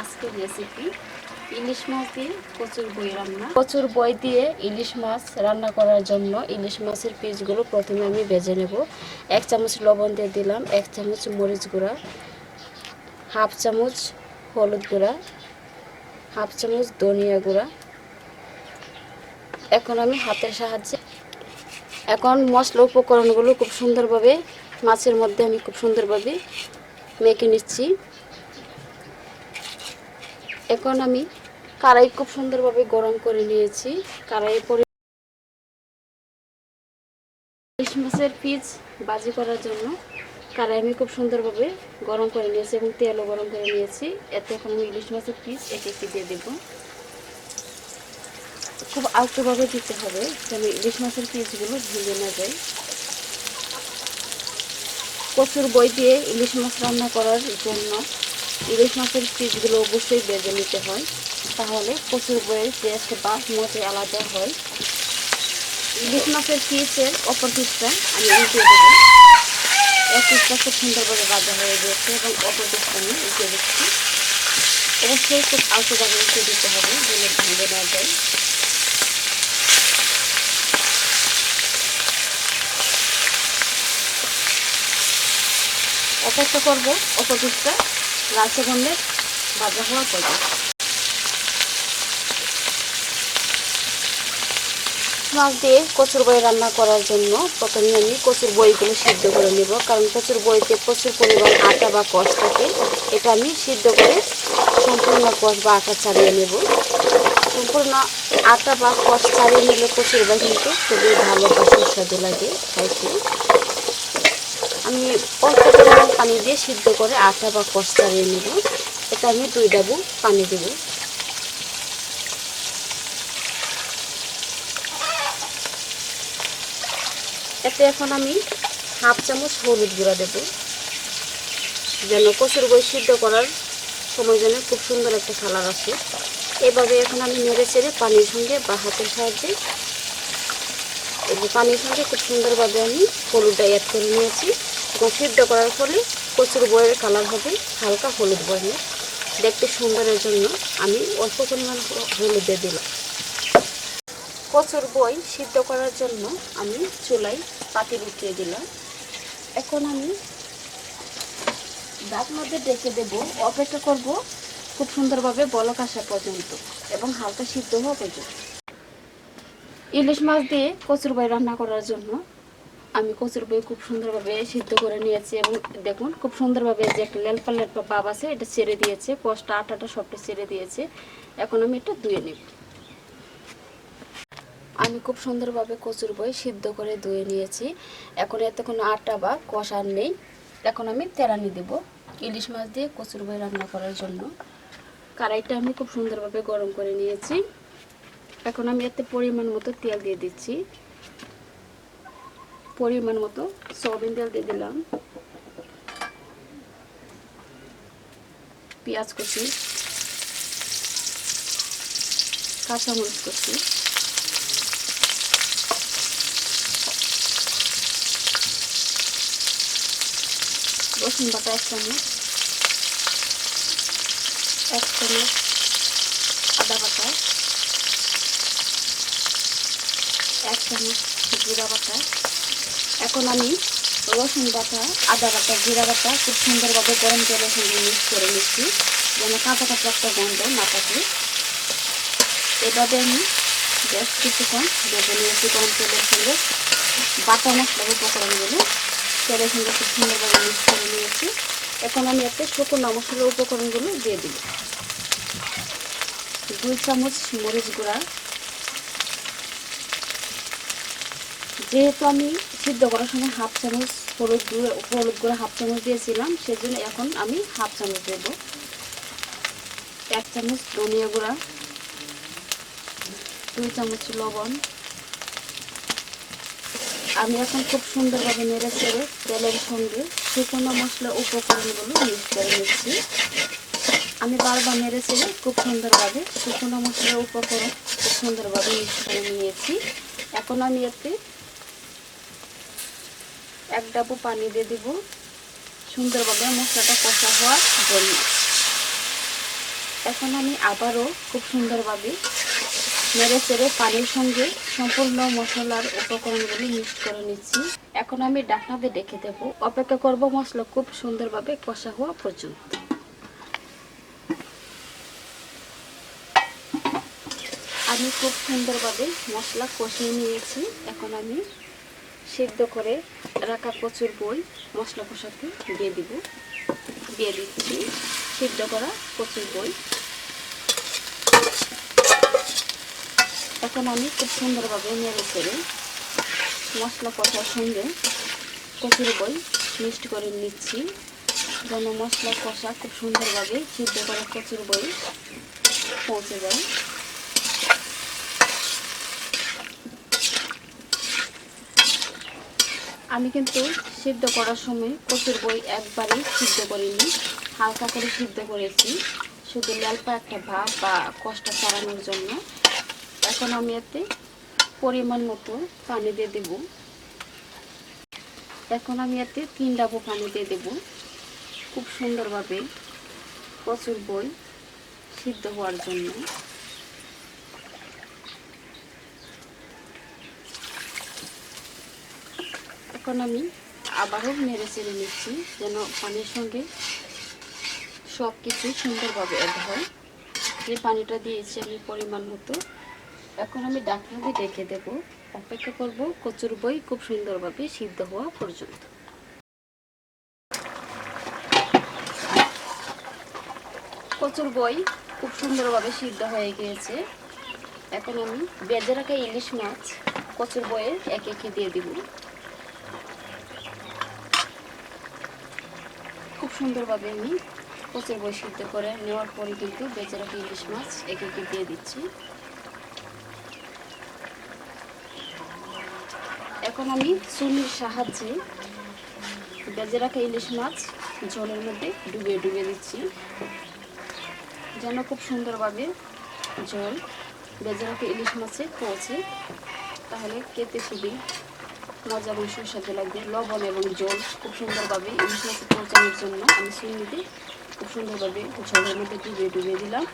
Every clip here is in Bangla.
আজকের রেসিপি ইলিশ মাছ দিয়ে কচুর বই রান্না। কচুর বই দিয়ে ইলিশ মাছ রান্না করার জন্য ইলিশ মাছের পিসগুলো প্রথমে আমি ভেজে নেব। এক চামচ লবণ দিয়ে দিলাম, এক চামচ মরিচ গুঁড়া, হাফ চামচ হলুদ গুঁড়া, হাফ চামচ ধনিয়া গুঁড়া। এখন আমি হাতের সাহায্যে, এখন মশলা উপকরণগুলো খুব সুন্দরভাবে, মাছের মধ্যে আমি খুব সুন্দরভাবে মেখে নিচ্ছি। এখন আমি কড়াই খুব সুন্দরভাবে গরম করে নিয়েছি। কড়াইয়ে পরে ইলিশ মাছের পিস বাজি করার জন্য কড়াই আমি খুব সুন্দরভাবে গরম করে নিয়েছি এবং তেলও গরম করে নিয়েছি। এতে এখন আমি ইলিশ মাছের পিস একে একে দিয়ে দেবো। খুব আলতোভাবে দিতে হবে যেন ইলিশ মাছের পিসগুলো ভেঙে না যায়। প্রচুর বই দিয়ে ইলিশ মাছ রান্না করার জন্য ইলিশ মাছের পিসগুলো অবশ্যই বেজে নিতে হয়। তাহলে প্রচুর বইয়ের টেস্ট বা মজা আলাদা হয়। ইলিশ মাছের পিসের অপর পিসটা আমি উল্টে দেবো। এক পিসটা খুব সুন্দরভাবে বাজা হয়ে গেছে এবং অপর পিসটা আমি উল্টে দিচ্ছি। অবশ্যই খুব আলতোভাবে উল্টে দিতে হবে, যেন ভেঙে না যায়। অপেক্ষা করব অপর পিসটা। লালচে গন্ধে ভাজা হওয়ার পর্যন্ত মাছ দিয়ে কচুর বই রান্না করার জন্য প্রথমে আমি কচুর বইগুলো সিদ্ধ করে নেব, কারণ কচুর বইতে প্রচুর পরিমাণ আটা বা কষ থাকে, এটা আমি সিদ্ধ করে সম্পূর্ণ কষ বা আটা ছাড়িয়ে নেব। সম্পূর্ণ আটা বা কষ ছাড়িয়ে নিলে কচুর বই কিন্তু খুবই ভালো বা সুস্বাদু লাগে খাইতে আমি অল্প পরিমাণ পানি দিয়ে সিদ্ধ করে আটা বা কষ ছাড়িয়ে নেব। এটা আমি দুই ডাবু পানি দেবো। এতে এখন আমি হাফ চামচ হলুদ গুঁড়া দেব। যেন কচুর বই সিদ্ধ করার সময় যেন খুব সুন্দর একটা কালার আসে। এভাবে এখন আমি নেড়ে চেড়ে পানির সঙ্গে বা হাতের সাহায্যে এই পানির সঙ্গে খুব সুন্দরভাবে আমি হলুদটা অ্যাড করে নিয়েছি। সিদ্ধ করার ফলে কচুর বইয়ের কালার হবে হালকা হলুদ বর্ণের দেখতে সুন্দরের জন্য আমি অল্প পরিমাণ হলুদ দিয়ে দিলাম। কচুর বই সিদ্ধ করার জন্য আমি চুলায় পাতি উঠিয়ে দিলাম। এখন আমি ডাক মধ্যে ডেকে দেব, অপেক্ষা করব খুব সুন্দরভাবে বলক আসা পর্যন্ত এবং হালকা সিদ্ধ হওয়া পর্যন্ত। ইলিশ মাছ দিয়ে কচুর বই রান্না করার জন্য আমি কচুর বই খুব সুন্দরভাবে সিদ্ধ করে নিয়েছি এবং দেখুন, খুব সুন্দরভাবে যে একটা লেলপা লেলপা ভাব আছে, এটা ছেড়ে দিয়েছে। কষটা আটাটা সবটা ছেড়ে দিয়েছে। এখন আমি এটা ধুয়ে নেব। আমি খুব সুন্দরভাবে কচুর বই সিদ্ধ করে ধুয়ে নিয়েছি। এখন এতে কোনো আটা বা কষার নেই। এখন আমি তেরানি দেব ইলিশ মাছ দিয়ে কচুর বই রান্না করার জন্য। কড়াইটা আমি খুব সুন্দরভাবে গরম করে নিয়েছি। এখন আমি এতে পরিমাণ মতো তেল দিয়ে দিচ্ছি। পরিমাণ মতো সয়াবিন তেল দিয়ে দিলাম। পেঁয়াজ কুচি, কাঁচামরিচ কুচি, রসুন বাটা এক চামচ এক চামচ আদা বাটা, এক চামচ জিরা বাটা এখন আমি রসুন বাটা, আদা বাটা, জিরা বাটা খুব সুন্দরভাবে গরম তেলের সঙ্গে মিক্স করে নিচ্ছি। যেন কাঁচা কাঁচা একটা গন্ধ না থাকে। এভাবে আমি বেশ কিছুক্ষণ বেঁধে নিয়েছি গরম তেলের সঙ্গে। বাটা মশলার উপকরণগুলো তেলের সঙ্গে খুব সুন্দরভাবে মিক্স করে নিয়েছি। এখন আমি একটা শুকনো মশলার উপকরণগুলো দিয়ে দিই দুই চামচ মরিচ গুঁড়া যেহেতু আমি সিদ্ধ করার সময় হাফ চামচ হলুদ গুঁড়ো হলুদ গুঁড়ো হাফ চামচ দিয়েছিলাম, সেজন্য এখন আমি হাফ চামচ দেব। এক চামচ ধনিয়া গুঁড়া, দুই চামচ লবণ। আমি এখন খুব সুন্দরভাবে নেড়ে চেড়ে তেলের সঙ্গে শুকনো মশলা উপকরণগুলো মিক্স করে নিচ্ছি। আমি বারবার নেড়ে চেড়ে খুব সুন্দরভাবে শুকনো মশলার উপকরণ খুব সুন্দরভাবে মিক্স করে নিয়েছি। এখন আমি এতে এক ডাবু পানি দিয়ে দিব। সুন্দরভাবে মশলাটা কষা হওয়ার জন্য। এখন আমি আবারও খুব সুন্দরভাবে নেড়ে চেড়ে পানির সঙ্গে সম্পূর্ণ মশলার উপকরণগুলি মিক্স করে নিচ্ছি। এখন আমি ডাকনাতে ডেকে দেবো। অপেক্ষা করব মশলা খুব সুন্দরভাবে কষা হওয়া পর্যন্ত। আমি খুব সুন্দরভাবে মশলা কষিয়ে নিয়েছি। এখন আমি সিদ্ধ করে রাখা কচুর বই মশলা কষাতে দিয়ে দিব। দিয়ে দিচ্ছি সিদ্ধ করা কচুর বই এখন আমি খুব সুন্দরভাবে নেড়ে চেড়ে মশলা কষার সঙ্গে কচুর বই মিক্সড করে নিচ্ছি, যেন মশলা কষা খুব সুন্দরভাবে সিদ্ধ করা কচুর বই পৌঁছে যায়। আমি কিন্তু সিদ্ধ করার সময় কচুর বই একবারেই সিদ্ধ করিনি। হালকা করে সিদ্ধ করেছি। শুধু লালপা একটা ভাব বা কষ্ট ছাড়ানোর জন্য। এখন আমি এতে পরিমাণ মতো পানি দিয়ে দেব। এখন আমি এতে তিন ডাবো পানি দিয়ে দেব। খুব সুন্দরভাবে কচুর বই সিদ্ধ হওয়ার জন্য। এখন আমি আবারও নেড়ে চেড়ে নিচ্ছি, যেন পানির সঙ্গে সব কিছু সুন্দরভাবে অ্যাড হয়। যে পানিটা দিয়েছি আমি পরিমাণ মতো। এখন আমি ডাকনা দিয়ে ডেকে দেব। অপেক্ষা করব কচুর বই খুব সুন্দরভাবে সিদ্ধ হওয়া পর্যন্ত। কচুর বই খুব সুন্দরভাবে সিদ্ধ হয়ে গিয়েছে। এখন আমি বেজে রাখা ইলিশ মাছ কচুর বইয়ে একে একে দিয়ে দিব। সুন্দরভাবে আমি বই সিদ্ধ করে নেওয়ার পরে কিন্তু বেজে রাখা ইলিশ মাছ একে একে দিয়ে দিচ্ছি। এখন আমি চুনির সাহায্যে বেজে রাখা ইলিশ মাছ জলের মধ্যে ডুবিয়ে ডুবিয়ে দিচ্ছি। যেন খুব সুন্দরভাবে জল বেজে রাখা ইলিশ মাছে পৌঁছে, তাহলে খেতে খুবই মজা এবং সুস্বাদু লাগবে লবণ এবং জল। খুব সুন্দরভাবে ইলিশ মাছে পৌঁছানোর জন্য আমি চিনিতে খুব সুন্দরভাবে জলের মধ্যে ডুবিয়ে ডুবিয়ে দিলাম।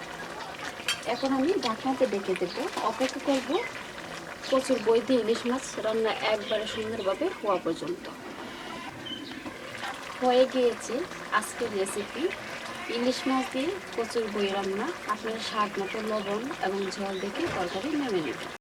এখন আমি ঢাকনাতে ডেকে দেবো। অপেক্ষা করব প্রচুর বই দিয়ে ইলিশ মাছ রান্না একবারে সুন্দরভাবে হওয়া পর্যন্ত। হয়ে গিয়েছে আজকের রেসিপি ইলিশ মাছ দিয়ে প্রচুর বই রান্না। আপনার স্বাদ মতো লবণ এবং ঝোল দেখে তরকারি নেমে নেবেন